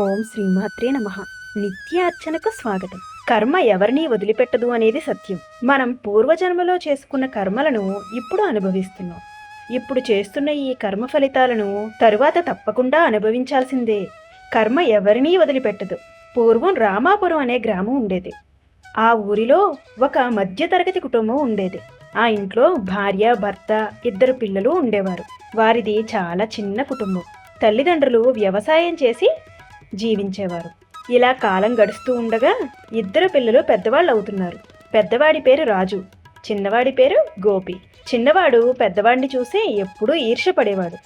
ఓం శ్రీమాత్రే నమ. నిత్యార్చనకు స్వాగతం. కర్మ ఎవరిని వదిలిపెట్టదు అనేది సత్యం. మనం పూర్వజన్మలో చేసుకున్న కర్మలను ఇప్పుడు అనుభవిస్తున్నాం. ఇప్పుడు చేస్తున్న ఈ కర్మ ఫలితాలను తరువాత తప్పకుండా అనుభవించాల్సిందే. కర్మ ఎవరినీ వదిలిపెట్టదు. పూర్వం రామాపురం అనే గ్రామం ఉండేది. ఆ ఊరిలో ఒక మధ్యతరగతి కుటుంబం ఉండేది. ఆ ఇంట్లో భార్య భర్త ఇద్దరు పిల్లలు ఉండేవారు. వారిది చాలా చిన్న కుటుంబం. తల్లిదండ్రులు వ్యవసాయం చేసి జీవించేవారు. ఇలా కాలం గడుస్తూ ఉండగా ఇద్దరు పిల్లలు పెద్దవాళ్ళు అవుతున్నారు పెద్దవాడి పేరు రాజు చిన్నవాడి పేరు గోపి. చిన్నవాడు పెద్దవాడిని చూసి ఎప్పుడూ ఈర్షపడేవాడు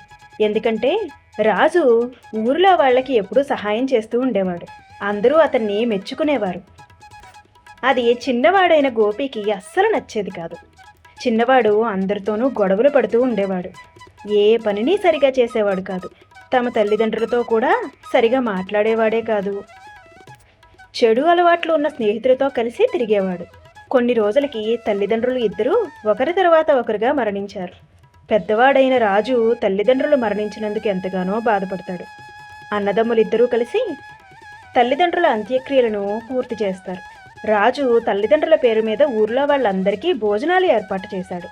ఎందుకంటే రాజు ఊరిలో వాళ్ళకి ఎప్పుడూ సహాయం చేస్తూ ఉండేవాడు. అందరూ అతన్ని మెచ్చుకునేవారు. అది చిన్నవాడైన గోపికి అస్సలు నచ్చేది కాదు. చిన్నవాడు అందరితోనూ గొడవలు పడుతూ ఉండేవాడు. ఏ పనిని సరిగా చేసేవాడు కాదు. తమ తల్లిదండ్రులతో కూడా సరిగా మాట్లాడేవాడే కాదు. చెడు అలవాట్లు ఉన్న స్నేహితులతో కలిసి తిరిగేవాడు. కొన్ని రోజులకి తల్లిదండ్రులు ఇద్దరూ ఒకరి తర్వాత ఒకరుగా మరణించారు. పెద్దవాడైన రాజు తల్లిదండ్రులు మరణించినందుకు ఎంతగానో బాధపడతాడు. అన్నదమ్ములిద్దరూ కలిసి తల్లిదండ్రుల అంత్యక్రియలను పూర్తి చేస్తారు. రాజు తల్లిదండ్రుల పేరు మీద ఊర్లో వాళ్ళందరికీ భోజనాలు ఏర్పాటు చేశాడు.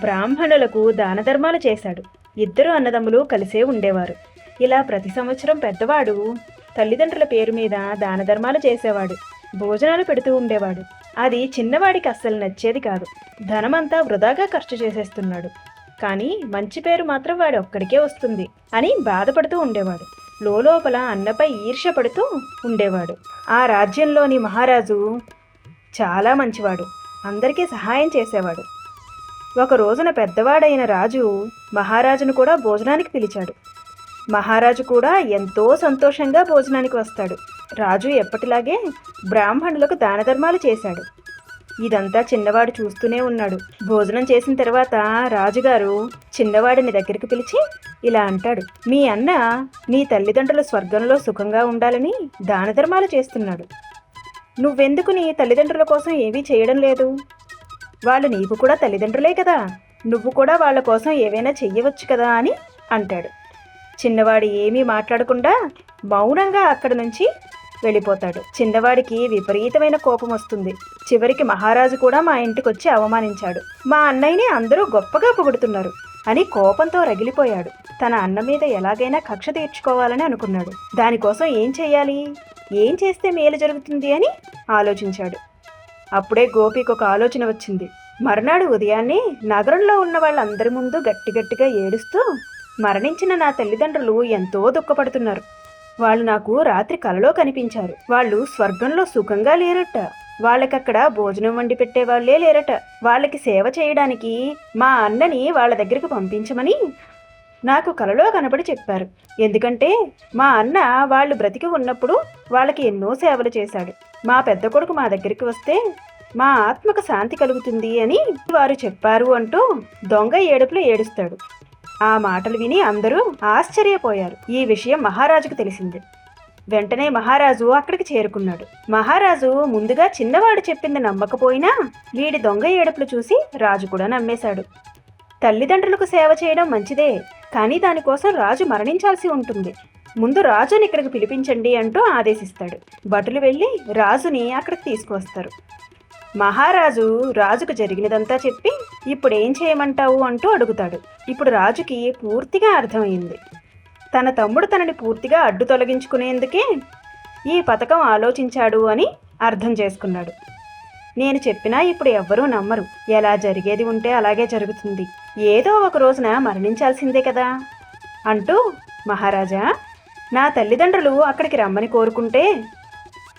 బ్రాహ్మణులకు దాన ధర్మాలు చేశాడు. ఇద్దరు అన్నదమ్ములు కలిసే ఉండేవారు. ఇలా ప్రతి సంవత్సరం పెద్దవాడు తల్లిదండ్రుల పేరు మీద దాన ధర్మాలు చేసేవాడు భోజనాలు పెడుతూ ఉండేవాడు. అది చిన్నవాడికి అస్సలు నచ్చేది కాదు. ధనమంతా వృధాగా ఖర్చు చేసేస్తున్నాడు. కానీ మంచి పేరు మాత్రం వాడు ఒక్కడికే వస్తుంది అని బాధపడుతూ ఉండేవాడు. లోపల అన్నపై ఈర్ష్య పడుతూ ఉండేవాడు. ఆ రాజ్యంలోని మహారాజు చాలా మంచివాడు. అందరికీ సహాయం చేసేవాడు. ఒక రోజున పెద్దవాడైన రాజు మహారాజును కూడా భోజనానికి పిలిచాడు. మహారాజు కూడా ఎంతో సంతోషంగా భోజనానికి వస్తాడు. రాజు ఎప్పటిలాగే బ్రాహ్మణులకు దానధర్మాలు చేశాడు. ఇదంతా చిన్నవాడు చూస్తూనే ఉన్నాడు. భోజనం చేసిన తర్వాత రాజుగారు చిన్నవాడిని దగ్గరికి పిలిచి ఇలా అంటాడు మీ అన్న నీ తల్లిదండ్రులు స్వర్గంలో సుఖంగా ఉండాలని దానధర్మాలు చేస్తున్నాడు. నువ్వెందుకు నీ తల్లిదండ్రుల కోసం ఏమీ చేయడం లేదు? వాళ్ళు నీవు కూడా తల్లిదండ్రులే కదా. నువ్వు కూడా వాళ్ళ కోసం ఏవైనా చెయ్యవచ్చు కదా అని అంటాడు. చిన్నవాడు ఏమీ మాట్లాడకుండా మౌనంగా అక్కడి నుంచి వెళ్ళిపోతాడు. చిన్నవాడికి విపరీతమైన కోపం వస్తుంది. చివరికి మహారాజు కూడా మా ఇంటికి వచ్చి అవమానించాడు. మా అన్నయ్యని అందరూ గొప్పగా పొగుడుతున్నారు అని కోపంతో రగిలిపోయాడు. తన అన్న మీద ఎలాగైనా కక్ష తీర్చుకోవాలని అనుకున్నాడు. దానికోసం ఏం చేయాలి ఏం చేస్తే మేలు జరుగుతుంది అని ఆలోచించాడు. అప్పుడే గోపికి ఒక ఆలోచన వచ్చింది. మర్నాడు ఉదయాన్నే నగరంలో ఉన్న వాళ్ళందరి ముందు గట్టి గట్టిగా ఏడుస్తూ మరణించిన నా తల్లిదండ్రులు ఎంతో దుఃఖపడుతున్నారు. వాళ్ళు నాకు రాత్రి కలలో కనిపించారు. వాళ్ళు స్వర్గంలో సుఖంగా లేరట. వాళ్ళకక్కడ భోజనం వండి పెట్టే వాళ్ళే లేరట. వాళ్ళకి సేవ చేయడానికి మా అన్నని వాళ్ళ దగ్గరికి పంపించమని నాకు కలలో కనబడి చెప్పారు. ఎందుకంటే మా అన్న వాళ్ళు బ్రతికి ఉన్నప్పుడు వాళ్ళకి ఎన్నో సేవలు చేశాడు. మా పెద్ద కొడుకు మా దగ్గరికి వస్తే మా ఆత్మకు శాంతి కలుగుతుంది అని వారు చెప్పారు అంటూ దొంగ ఏడుపులు ఏడుస్తాడు. ఆ మాటలు విని అందరూ ఆశ్చర్యపోయారు. ఈ విషయం మహారాజుకు తెలిసింది. వెంటనే మహారాజు అక్కడికి చేరుకున్నాడు. మహారాజు ముందుగా చిన్నవాడు చెప్పింది నమ్మకపోయినా వీడి దొంగ ఏడుపులు చూసి రాజు కూడా నమ్మేశాడు. తల్లిదండ్రులకు సేవ చేయడం మంచిదే. కానీ దానికోసం రాజు మరణించాల్సి ఉంటుంది. ముందు రాజుని ఇక్కడికి పిలిపించండి అంటూ ఆదేశిస్తాడు. భటులు వెళ్ళి రాజుని అక్కడికి తీసుకువస్తారు. మహారాజు రాజుకు జరిగినదంతా చెప్పి ఇప్పుడు ఏం చేయమంటావు అంటూ అడుగుతాడు. ఇప్పుడు రాజుకి పూర్తిగా అర్థమైంది. తన తమ్ముడు తనని పూర్తిగా అడ్డు తొలగించుకునేందుకే ఈ పథకం ఆలోచించాడు అని అర్థం చేసుకున్నాడు. నేను చెప్పినా ఇప్పుడు ఎవ్వరూ నమ్మరు. ఎలా జరిగేది ఉంటే అలాగే జరుగుతుంది. ఏదో ఒక రోజున మరణించాల్సిందే కదా. అంటూ మహారాజా నా తల్లిదండ్రులు అక్కడికి రమ్మని కోరుకుంటే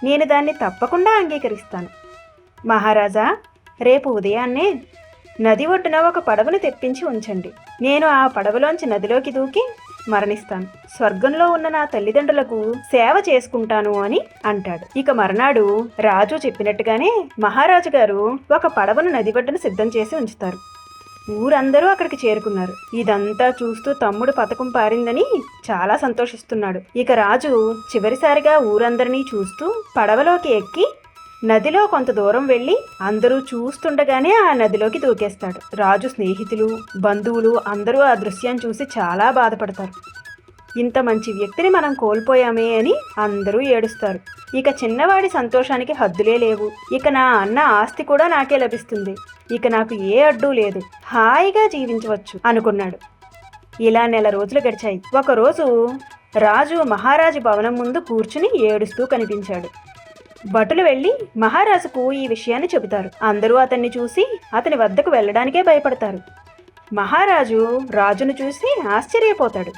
నేను దాన్ని తప్పకుండా అంగీకరిస్తాను. మహారాజా రేపు ఉదయాన్నే నది ఒడ్డున ఒక పడవను తెప్పించి ఉంచండి. నేను ఆ పడవలోంచి నదిలోకి దూకి మరణిస్తాను. స్వర్గంలో ఉన్న నా తల్లిదండ్రులకు సేవ చేసుకుంటాను అని అంటాడు. ఇక మర్నాడు రాజు చెప్పినట్టుగానే మహారాజు గారు ఒక పడవను నది ఒడ్డున సిద్ధం చేసి ఉంచుతారు. ఊరందరూ అక్కడికి చేరుకున్నారు. ఇదంతా చూస్తూ తమ్ముడు పథకం పారిందని చాలా సంతోషిస్తున్నాడు. ఇక రాజు చివరిసారిగా ఊరందరినీ చూస్తూ పడవలోకి ఎక్కి నదిలో కొంత దూరం వెళ్ళి అందరూ చూస్తుండగానే ఆ నదిలోకి దూకేస్తాడు. రాజు స్నేహితులు బంధువులు అందరూ ఆ దృశ్యాన్ని చూసి చాలా బాధపడతారు. ఇంత మంచి వ్యక్తిని మనం కోల్పోయామే అని అందరూ ఏడుస్తారు. ఇక చిన్నవాడి సంతోషానికి హద్దులే లేవు. ఇక నా అన్న ఆస్తి కూడా నాకే లభిస్తుంది. ఇక నాకు ఏ అడ్డు లేదు. హాయిగా జీవించవచ్చు అనుకున్నాడు. ఇలా నెల రోజులు గడిచాయి. ఒకరోజు రాజు మహారాజు భవనం ముందు కూర్చుని ఏడుస్తూ కనిపించాడు. భటులు వెళ్ళి మహారాజుకు ఈ విషయాన్ని చెబుతారు. అందరూ అతన్ని చూసి అతని వద్దకు వెళ్ళడానికే భయపడతారు. మహారాజు రాజును చూసి ఆశ్చర్యపోతాడు.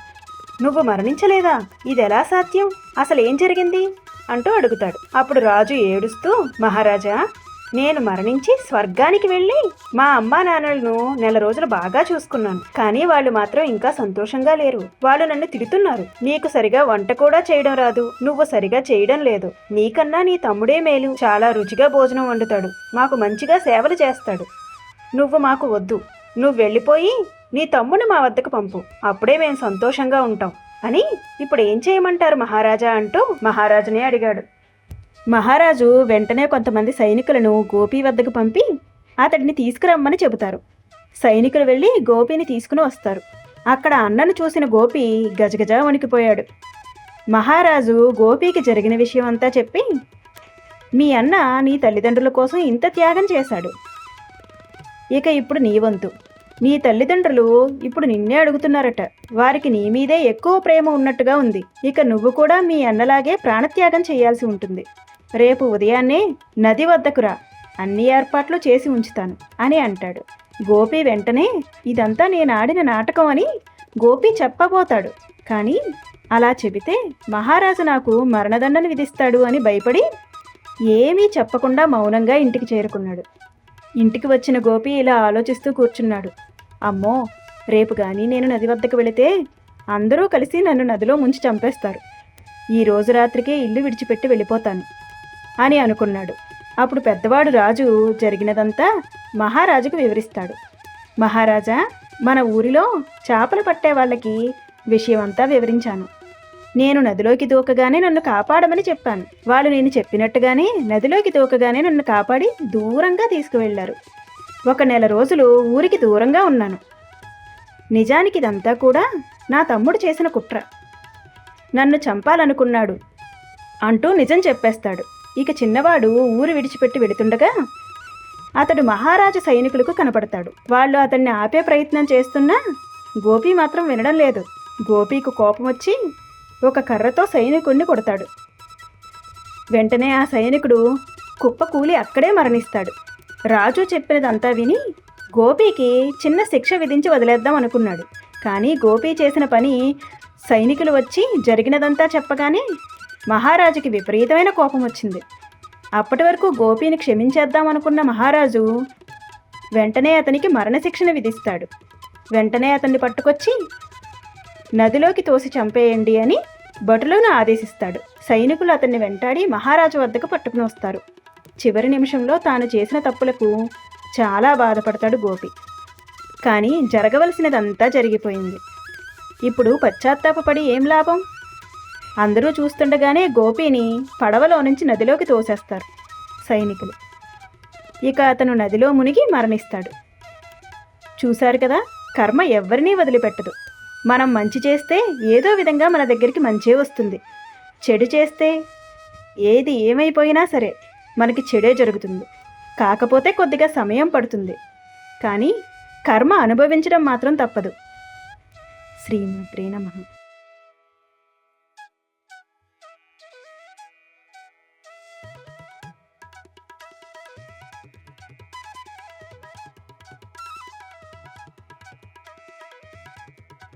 నువ్వు మరణించలేదా? ఇదెలా సాధ్యం? అసలు ఏం జరిగింది? అంటూ అడుగుతాడు. అప్పుడు రాజు ఏడుస్తూ మహారాజా నేను మరణించి స్వర్గానికి వెళ్ళి మా అమ్మా నాన్నలను నెల రోజులు బాగా చూసుకున్నాను. కానీ వాళ్ళు మాత్రం ఇంకా సంతోషంగా లేరు. వాళ్ళు నన్ను తిడుతున్నారు. నీకు సరిగా వంట కూడా చేయడం రాదు. నువ్వు సరిగా చేయడం లేదు. నీకన్నా నీ తమ్ముడే మేలు. చాలా రుచిగా భోజనం వండుతాడు. మాకు మంచిగా సేవలు చేస్తాడు. నువ్వు మాకు వద్దు. నువ్వు వెళ్ళిపోయి నీ తమ్ముని మా వద్దకు పంపు. అప్పుడే మేము సంతోషంగా ఉంటాం. అని ఇప్పుడు ఏం చేయమంటారు మహారాజా? అంటూ మహారాజునే అడిగాడు. మహారాజు వెంటనే కొంతమంది సైనికులను గోపి వద్దకు పంపి అతడిని తీసుకురమ్మని చెబుతారు. సైనికులు వెళ్ళి గోపిని తీసుకుని వస్తారు. అక్కడ అన్నను చూసిన గోపి గజగజ వణికిపోయాడు. మహారాజు గోపికి జరిగిన విషయం అంతా చెప్పి మీ అన్న నీ తల్లిదండ్రుల కోసం ఇంత త్యాగం చేశాడు. ఇక ఇప్పుడు నీ వంతు. నీ తల్లిదండ్రులు ఇప్పుడు నిన్నే అడుగుతున్నారట. వారికి నీ మీదే ఎక్కువ ప్రేమ ఉన్నట్టుగా ఉంది. ఇక నువ్వు కూడా మీ అన్నలాగే ప్రాణత్యాగం చేయాల్సి ఉంటుంది. రేపు ఉదయాన్నే నది వద్దకురా అన్ని ఏర్పాట్లు చేసి ఉంచుతాను అని అంటాడు. గోపి వెంటనే ఇదంతా నేను ఆడిన నాటకం అని గోపి చెప్పబోతాడు. కానీ అలా చెబితే మహారాజు నాకు మరణదండను విధిస్తాడు అని భయపడి ఏమీ చెప్పకుండా మౌనంగా ఇంటికి చేరుకున్నాడు. ఇంటికి వచ్చిన గోపి ఇలా ఆలోచిస్తూ కూర్చున్నాడు. అమ్మో రేపు కానీ నేను నది వద్దకు వెళితే అందరూ కలిసి నన్ను నదిలో ముంచి చంపేస్తారు. ఈ రోజు రాత్రికే ఇల్లు విడిచిపెట్టి వెళ్ళిపోతాను. అని అనుకున్నాడు. అప్పుడు పెద్దవాడు రాజు జరిగినదంతా మహారాజుకు వివరిస్తాడు. మహారాజా మన ఊరిలో చేపలు పట్టే వాళ్ళకి విషయమంతా వివరించాను. నేను నదిలోకి దూకగానే నన్ను కాపాడమని చెప్పాను. వాళ్ళు నేను చెప్పినట్టుగానే నదిలోకి దూకగానే నన్ను కాపాడి దూరంగా తీసుకువెళ్ళారు ఒక నెల రోజులు ఊరికి దూరంగా ఉన్నాను. నిజానికి ఇదంతా కూడా నా తమ్ముడు చేసిన కుట్ర. నన్ను చంపాలనుకున్నాడు. అంటూ నిజం చెప్పేస్తాడు. ఇక చిన్నవాడు ఊరు విడిచిపెట్టి వెడుతుండగా అతడు మహారాజు సైనికులకు కనపడతాడు. వాళ్ళు అతన్ని ఆపే ప్రయత్నం చేస్తున్నా గోపి మాత్రం వినడం లేదు. గోపికు కోపం వచ్చి ఒక కర్రతో సైనికుడిని కొడతాడు. వెంటనే ఆ సైనికుడు కుప్ప కూలి అక్కడే మరణిస్తాడు. రాజు చెప్పినదంతా విని గోపికి చిన్న శిక్ష విధించి వదిలేద్దాం అనుకున్నాడు. కానీ గోపి చేసిన పని సైనికులు వచ్చి జరిగినదంతా చెప్పగానే మహారాజుకి విపరీతమైన కోపం వచ్చింది. అప్పటి వరకు గోపిని క్షమించేద్దాం అనుకున్న మహారాజు వెంటనే అతనికి మరణశిక్షణ విధిస్తాడు. వెంటనే అతన్ని పట్టుకొచ్చి నదిలోకి తోసి చంపేయండి అని భటులను ఆదేశిస్తాడు. సైనికులు అతన్ని వెంటాడి మహారాజు వద్దకు పట్టుకుని వస్తారు. చివరి నిమిషంలో తాను చేసిన తప్పులకు చాలా బాధపడతాడు గోపి. కానీ జరగవలసినదంతా జరిగిపోయింది. ఇప్పుడు పశ్చాత్తాపపడి ఏం లాభం? అందరూ చూస్తుండగానే గోపిని పడవలో నుంచి నదిలోకి తోసేస్తారు సైనికులు. ఇక అతను నదిలో మునిగి మరణిస్తాడు. చూశారు కదా కర్మ ఎవరినీ వదిలిపెట్టదు. మనం మంచి చేస్తే ఏదో విధంగా మన దగ్గరికి మంచే వస్తుంది. చెడు చేస్తే ఏది ఏమైపోయినా సరే మనకి చెడే జరుగుతుంది. కాకపోతే కొద్దిగా సమయం పడుతుంది. కానీ కర్మ అనుభవించడం మాత్రం తప్పదు. శ్రీమాత్రే నమః.